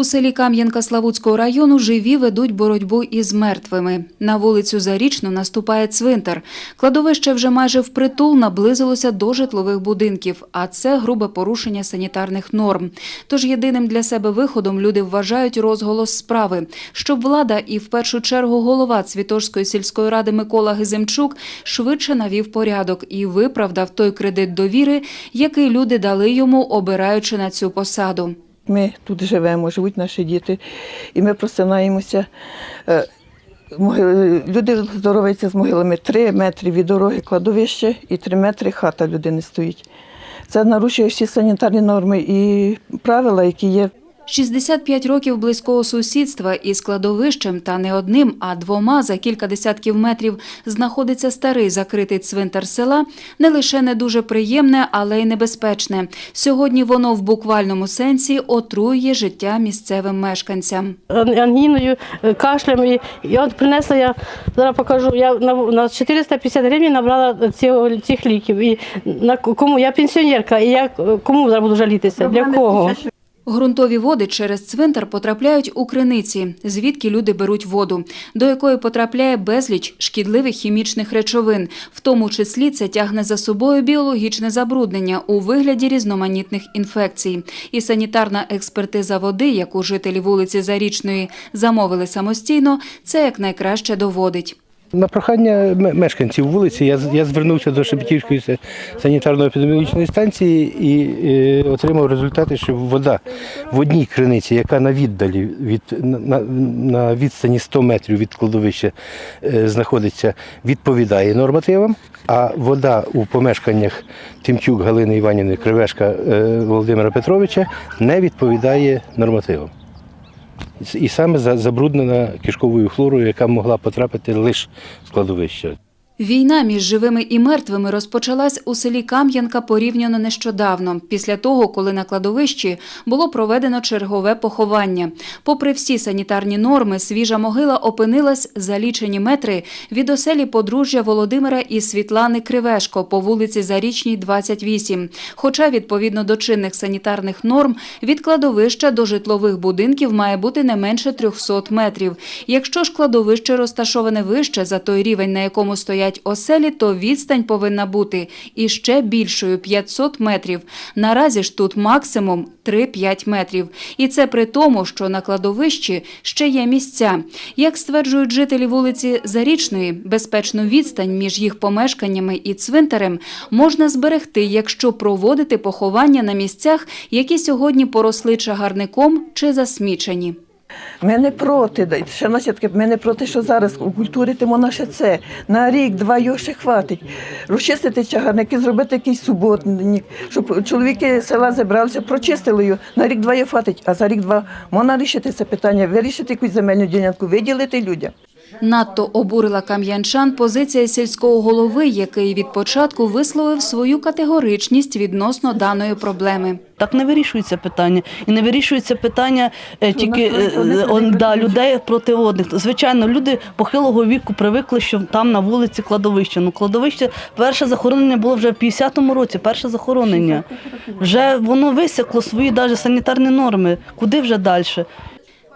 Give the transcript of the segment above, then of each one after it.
У селі Кам'янка Славутського району живі ведуть боротьбу із мертвими. На вулицю Зарічну наступає цвинтар. Кладовище вже майже впритул наблизилося до житлових будинків, а це грубе порушення санітарних норм. Тож єдиним для себе виходом люди вважають розголос справи, щоб влада і в першу чергу голова Цвітошської сільської ради Микола Гиземчук швидше навів порядок і виправдав той кредит довіри, який люди дали йому, обираючи на цю посаду. Ми тут живемо, живуть наші діти, і ми просинаємося. е, Люди здороваються з могилами три метри від дороги кладовище і три метри хата людини стоїть. Це нарушує всі санітарні норми і правила, які є 65 років близького сусідства із кладовищем та не одним, а двома за кілька десятків метрів знаходиться старий закритий цвинтар села, не лише не дуже приємне, але й небезпечне. Сьогодні воно в буквальному сенсі отруює життя місцевим мешканцям. ангіною, е, кашлем. І, і от принесла я, зараз покажу, я на, на 450 гривень набрала цих ліків. І на кому я пенсіонерка, і я е, кому зараз буду жалітися? Для кого? Ґрунтові води через цвинтар потрапляють у криниці, звідки люди беруть воду, до якої потрапляє безліч шкідливих хімічних речовин. В тому числі це тягне за собою біологічне забруднення у вигляді різноманітних інфекцій. І санітарна експертиза води, яку жителі вулиці Зарічної замовили самостійно, це якнайкраще доводить. На прохання мешканців вулиці я, я звернувся до Шепетівської санітарно-епідеміологічної станції і е, отримав результати, що вода в одній криниці, яка на віддалі від на- на відстані 100 метрів від кладовища е, знаходиться, відповідає нормативам. А вода у помешканнях Тимчук Галини Іванівни, Кривешка е, Володимира Петровича не відповідає нормативам. І саме за- забруднена кишковою хлорою, яка могла потрапити лише в складовище. Війна між живими і мертвими розпочалась у селі Кам'янка порівняно нещодавно, після того, коли на кладовищі було проведено чергове поховання. Попри всі санітарні норми, свіжа могила опинилась за лічені метри від оселі подружжя Володимира і Світлани Кривешко по вулиці Зарічній, 28. Хоча, відповідно до чинних санітарних норм, від кладовища до житлових будинків має бути не менше 300 метрів. Якщо ж кладовище розташоване вище за той рівень, на якому стоять оселі, то відстань повинна бути іще більшою 500 метрів. Наразі ж тут максимум 3-5 метрів. І це при тому, що на кладовищі ще є місця. Як стверджують жителі вулиці Зарічної, безпечну відстань між їх помешканнями і цвинтарем можна зберегти, якщо проводити поховання на місцях, які сьогодні поросли чагарником чи засмічені. Ми не проти, ще наслідки, ми не проти, що зараз укультуритимо наше це. На рік, два його ще хватить. Розчистити чагарники, зробити якийсь суботник, щоб чоловіки з села зібралися, прочистили його. На рік два його хватить, а за рік-два можна рішити це питання, вирішити якусь земельну ділянку, виділити людям. Надто обурила кам'янчан позиція сільського голови, який від початку висловив свою категоричність відносно даної проблеми. Так не вирішується питання. І не вирішується питання е, тільки е, е, он, да, людей проти одних. Звичайно, люди похилого віку привикли, що там на вулиці кладовище. Ну, кладовище перше захоронення було вже в 50-му році, перше захоронення. Вже воно висякло свої навіть санітарні норми. Куди вже далі?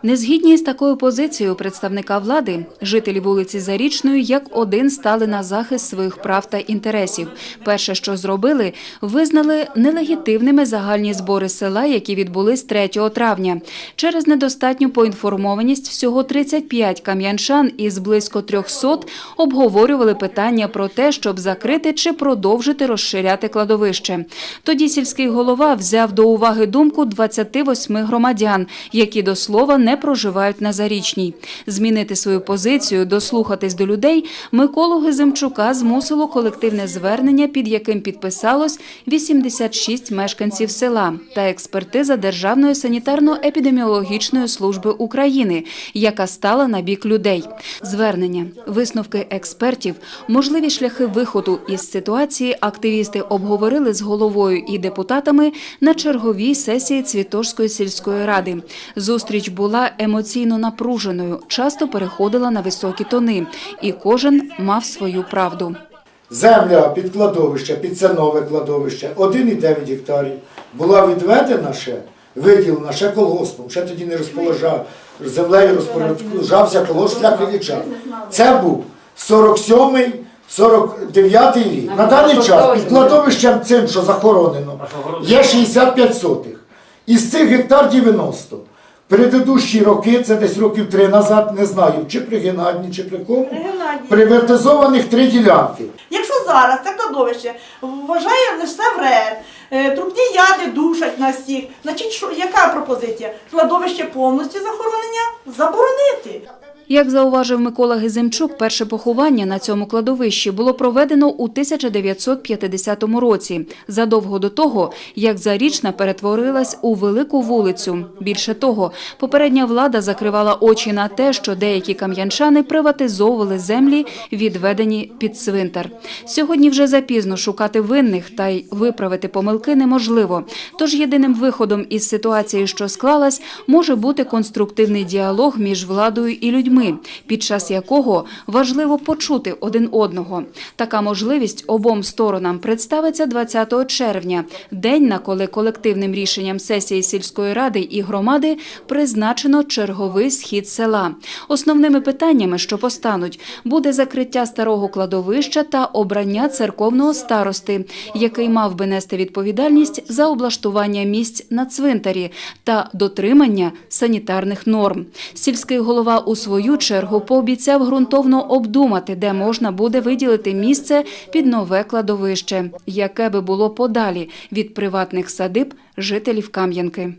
Незгідні з такою позицією представника влади, жителі вулиці Зарічної як один стали на захист своїх прав та інтересів. Перше, що зробили, визнали нелегітимними загальні збори села, які відбулись 3 травня. Через недостатню поінформованість всього 35 кам'янчан із близько 300 обговорювали питання про те, щоб закрити чи продовжити розширяти кладовище. Тоді сільський голова взяв до уваги думку 28 громадян, які до слова не проживають на Зарічній. Змінити свою позицію, дослухатись до людей Миколу Гиземчука змусило колективне звернення, під яким підписалось 86 мешканців села та експертиза Державної санітарно-епідеміологічної служби України, яка стала на бік людей. Звернення, висновки експертів, можливі шляхи виходу із ситуації активісти обговорили з головою і депутатами на черговій сесії Цвітошської сільської ради. Зустріч була емоційно напруженою, часто переходила на високі тони, і кожен мав свою правду. Земля під кладовище, під це нове кладовище, 1,9 гектарів, була відведена ще виділена ще колгоспом, ще тоді не розположав, землею розпоряджався колгосп шлях Ілліча. Це був 47-й, 49-й рік. На даний час під кладовищем цим, що захоронено, є 65 сотих. Із цих гектар 90. Предыдущі роки, це десь років три назад, не знаю, чи при Геннадні, чи при кому, Геннадій. приватизованих три ділянки. Якщо зараз це кладовище вважає лише вред, е, трупні яди душать на всіх, значить, що, яка пропозиція? Кладовище повністю захоронення заборонити. Як зауважив Микола Гизимчук, перше поховання на цьому кладовищі було проведено у 1950 році, задовго до того, як Зарічна перетворилась у велику вулицю. Більше того, попередня влада закривала очі на те, що деякі кам'янчани приватизовували землі, відведені під цвинтар. Сьогодні вже запізно шукати винних та й виправити помилки неможливо. Тож єдиним виходом із ситуації, що склалась, може бути конструктивний діалог між владою і людьми, під час якого важливо почути один одного. Така можливість обом сторонам представиться 20 червня, день, на коли колективним рішенням сесії сільської ради і громади призначено черговий схід села. Основними питаннями, що постануть, буде закриття старого кладовища та обрання церковного старости, який мав би нести відповідальність за облаштування місць на цвинтарі та дотримання санітарних норм. Сільський голова у свою чергу пообіцяв ґрунтовно обдумати, де можна буде виділити місце під нове кладовище, яке би було подалі від приватних садиб жителів Кам'янки.